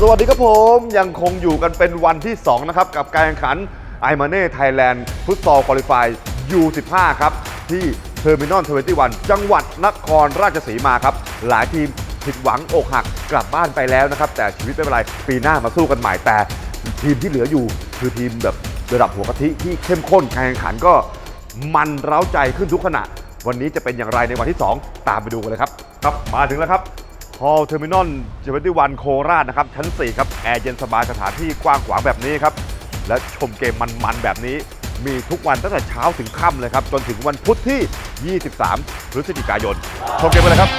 สวัสดีครับผมยังคงอยู่กันเป็นวันที่ 2 นะครับ กับการแข่งขันไอมาเน่ไทยแลนด์ฟุตซอลคุริฟาย U15 ครับ ที่เทอร์มินอล21จังหวัดนครราชสีมาครับ หลายทีมผิดหวังอกหักกลับบ้านไปแล้วนะครับ แต่ชีวิตไม่เป็นไร ปีหน้ามาสู้กันใหม่แต่ ทีมที่เหลืออยู่คือทีมแบบระดับหัวกะทิที่เข้มข้นการแข่งขันก็มันเร้าใจขึ้นทุกขณะ วันนี้จะเป็นอย่างไรในวันที่ 2 ตามไปดูกันเลยครับครับมาถึงแล้วครับ ฮอล์เทอร์มินอลเจวนตี้วันโคราชนะครับ ชั้น 4 ครับ แอร์เย็นสบายสถานที่กว้างขวางแบบนี้ครับ และชมเกมมันๆแบบนี้ มีทุกวันตั้งแต่เช้าถึงค่ำเลยครับ จนถึงวันพุธที่ 23 พฤศจิกายน ชมเกมกันเลยครับ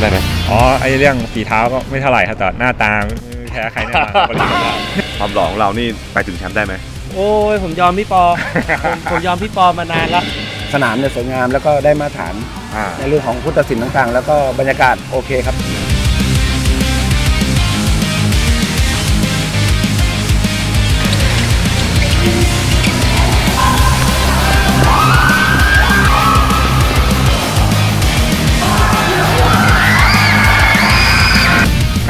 ได้ไหมอ๋อไอเรื่องฝีเท้าก็ไม่เท่าไหร่ครับแต่หน้าตาไม่แพ้ใครแน่นอนคนละคนละความหล่อของเรานี่ไปถึงแชมป์ได้ไหมโอ้ยผมยอมพี่ปอผมผมยอมพี่ปอมานานแล้ว สนามเนี่ยสวยงามแล้วก็ได้มาตรฐานอ่า ในเรื่องของพุทธศิลป์ต่างๆ แล้วก็บรรยากาศโอเคครับ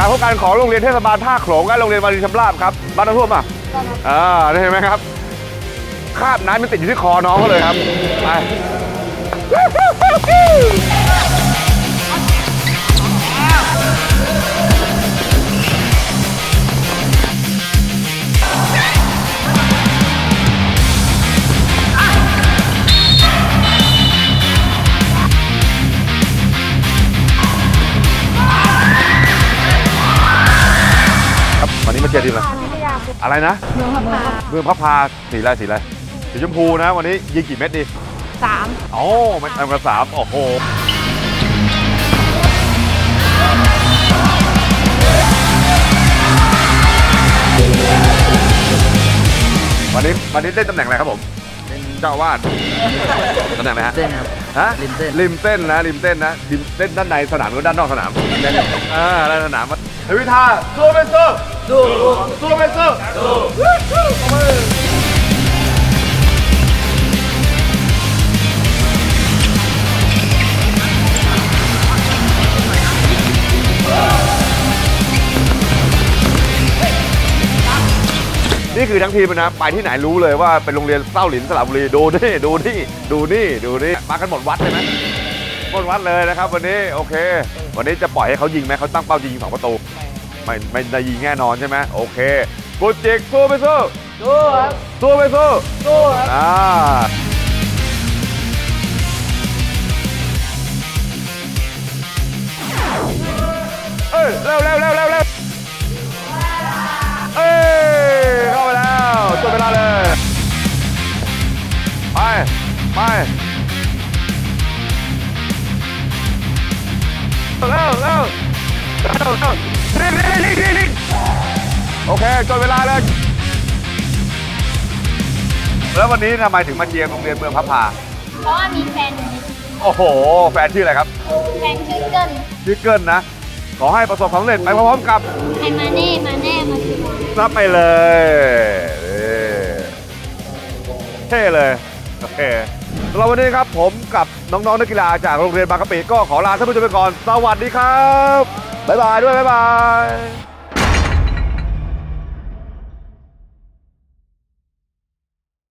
พบกันของโรงเรียนเทศบาลท่าโขลงและโรงเรียนวารินชำราบครับบ้านน้ำท่วมอะอ่าได้เห็นไหมครับคราบน้ำมันติดอยู่ที่คอน้องเขาเลยครับไป วันนี้มาเชียร์ทีมอะไรอะไรนะ เมืองพระพาเมืองพระพาสีอะไรสีอะไรสีชมพูนะ วันนี้ยิงกี่เม็ดดีสามโอ้มันทำกันสามโอ้โหวันนี้วันนี้เล่นตำแหน่งอะไรครับผมเป็นเจ้าอาวาดตำแหน่งอะไรฮะ เส้นครับ ฮะริมเส้น ริมเส้นนะริมเส้นนะริมเส้นด้านในสนามหรือด้านนอกสนามด้านในอ่าด้านสนาม เฮวิทาสู้ไม่สู้สู้สู้ไม่สู้สู้นี่คือทั้งทีมนะไปที่ไหนรู้เลยว่าเป็นโรงเรียนเศร้าหลินสระบุรีดูนี่ดูนี่ดูนี่ดูนี่มากันหมดวัดใช่ไหมหมดวัดเลยนะครับ วันนี้โอเค วันนี้จะปล่อยให้เขายิงไหมเขาตั้งเป้ายิงสองประตู ไม่ไม่ได้ยิงแน่นอนใช่ไหมโอเคกูจิกสู้ไปสู้สู้ครับสู้ไปสู้สู้ครับอ่าเอ้ยเร็วเร็วเร็วเร็วเร็วเอ้ยเข้าไปแล้วจบเวลาเลยไปไปเร็วเร็วเร็วเร็ว รีบรีบรีบรีบรีบโอเคจบเวลาเลยแล้ววันนี้ทำไมถึงมาเชียร์โรงเรียนเมืองพับพาเพราะว่ามีแฟนอยู่ในโอ้โห แฟนชื่ออะไรครับแฟนชื่อเกิลชื่อเกิลนะ ขอให้ประสบความสำเร็จไปพร้อมๆกับ ไอมาเน่มาแน่มาคือรับไปเลยนี่เท่เลย โอเค เราวันนี้ครับผมกับน้องๆนักกีฬาจากโรงเรียนบางกะปิก็ขอลาท่านผู้ชมไปก่อน สวัสดีครับ บ๊ายบายด้วย บ๊ายบาย